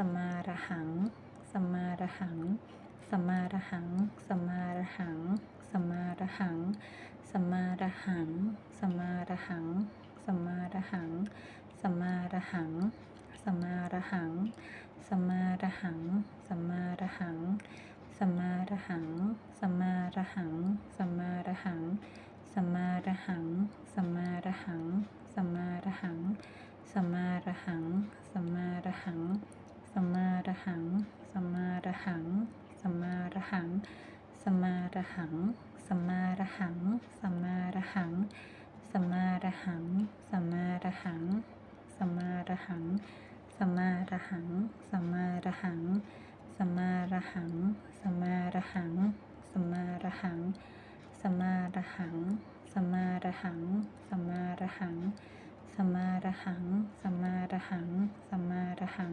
สัมมาอรหัง สัมมาอรหัง สัมมาอรหัง สัมมาอรหัง สัมมาอรหัง สัมมาอรหัง สัมมาอรหัง สัมมาอรหัง สัมมาอรหัง สัมมาอรหัง สัมมาอรหัง สัมมาอรหัง สัมมาอรหัง สัมมาอรหัง สัมมาอรหัง สัมมาอรหัง สัมมาอรหัง สัมมาอรหัง สัมมาอรหัง สัมมาอ รหัง สัมมาอรหัง สัมมาอรหัง สัมมาอรหัง สัมมาอรหัง สัมมาอรหัง สัมมาอรหัง สัมมาอรหัง สัมมาอรหัง สัมมาอรหัง สัมมาอรหัง สัมมาอรหัง สัมมาอรหัง สัมมาอรหัง สัมมาอรหัง สัมมาอรหัง สัมมาอรหัง สัมมาอรหัง สัมมาอรหัง สัมมาอรหัง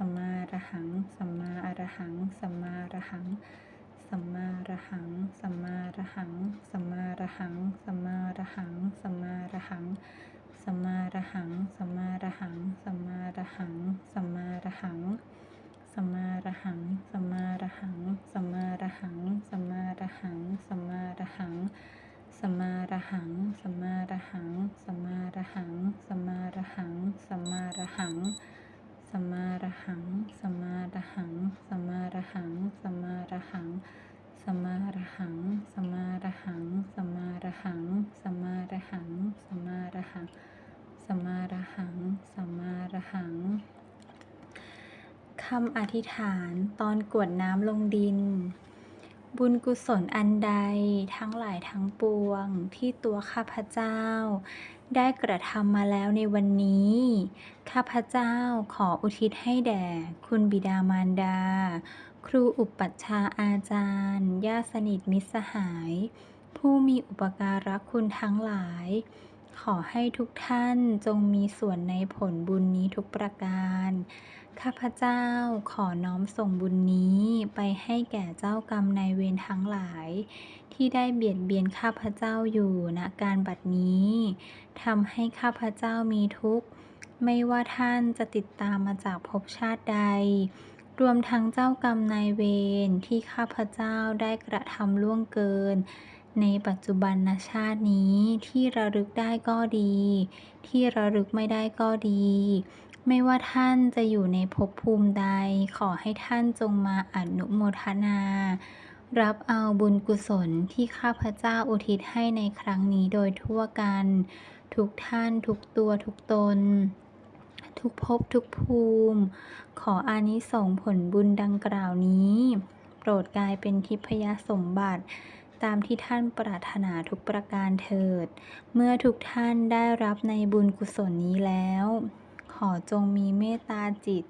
สัมมาอรหังสัมมาอรหังสัมมาอรหังสัมมาอรหังสัมมาอรหังสัมมาอรหังสัมมาอรหังสัมมาอรหังสัมมาอรหังสัมมาอรหังสัมมาอรหังสัมมาอรหังสัมมาอรหังสัมมาอรหังสัมมาอรหังสัมมาอรหัง สัมมาอรหัง สัมมารหัง สัมมารหัง สัมมารหัง สัมมารหัง สัมมารหังสมมาอรหัง สัมมาอรหัง สัมมาอรหัง สัมมาอรหัง สัมมาอรหัง สัมมาอรหัง สัมมาอรหัง สัมมาอรหัง สัมมาอรหัง สัมมาอรหัง สัมมาอรหัง สัมมาอรหังคำอธิษฐานตอนกวดน้ำลงดิน บุญกุศลอันใดทั้งหลายทั้งปวงที่ตัวข้าพเจ้า ได้กระทำมาแล้วในวันนี้ ข้าพเจ้าขออุทิศให้แด่ คุณบิดามารดา ครูอุปัชฌาย์อาจารย์ญาติสนิทมิตรสหาย ผู้มีอุปการะคุณทั้งหลาย ขอให้ทุกท่านจงมีส่วนในผลบุญนี้ทุกประการ ข้าพเจ้าขอน้อมส่งบุญนี้ไปให้แก่เจ้ากรรมนายเวรทั้งหลาย ที่ได้เบียดเบียนข้าพเจ้าอยู่ณการบัดนี้ทำให้ข้าพเจ้ามีทุกข์ ไม่ว่าท่านจะติดตามมาจากภพชาติใด รวมทั้งเจ้ากรรมนายเวรที่ข้าพเจ้าได้กระทำล่วงเกิน ในปัจจุบันชาตินี้ที่ระลึกได้ก็ดี ที่ระลึกไม่ได้ก็ดี ไม่ว่าท่านจะอยู่ในภพภูมิใด ขอให้ท่านจงมาอนุโมทนา รับเอาบุญกุศลที่ข้าพเจ้าอุทิศให้ในครั้งนี้โดยทั่วกัน ทุกท่านทุกตัวทุกตน ทุกภพทุกภูมิ ขออานิสงผลบุญดังกล่าวนี้ โปรดกลายเป็นทิพยสมบัติ ตามที่ท่านปรารถนาทุกประการเถิด เมื่อทุกท่านได้รับในบุญกุศลนี้แล้ว ขอจงมีเมตตาจิต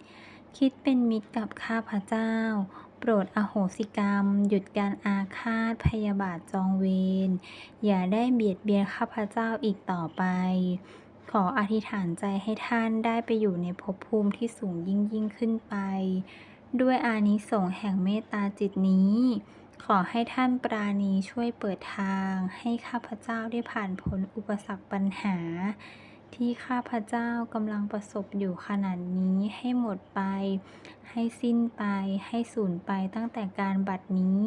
คิดเป็นมิตรกับข้าพเจ้าโปรดอโหสิกรรม หยุดการอาฆาตพยาบาทจองเวร อย่าได้เบียดเบียนข้าพเจ้าอีกต่อไป ขออธิษฐานใจให้ท่านได้ไปอยู่ในภพภูมิที่สูงยิ่งยิ่งขึ้นไป ด้วยอานิสงส์แห่งเมตตาจิตนี้ ขอให้ท่านปราณีช่วยเปิดทางให้ข้าพเจ้าได้ผ่านพ้นอุปสรรคปัญหา ที่ข้าพเจ้ากำลังประสบอยู่ขนาดนี้ให้หมดไป ให้สิ้นไปให้สูญไปตั้งแต่การบัดนี้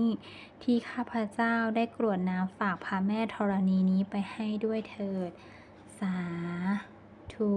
ที่ข้าพเจ้าได้กรวดน้ำฝากพระแม่ธรณีนี้ไปให้ด้วยเถิดาธุ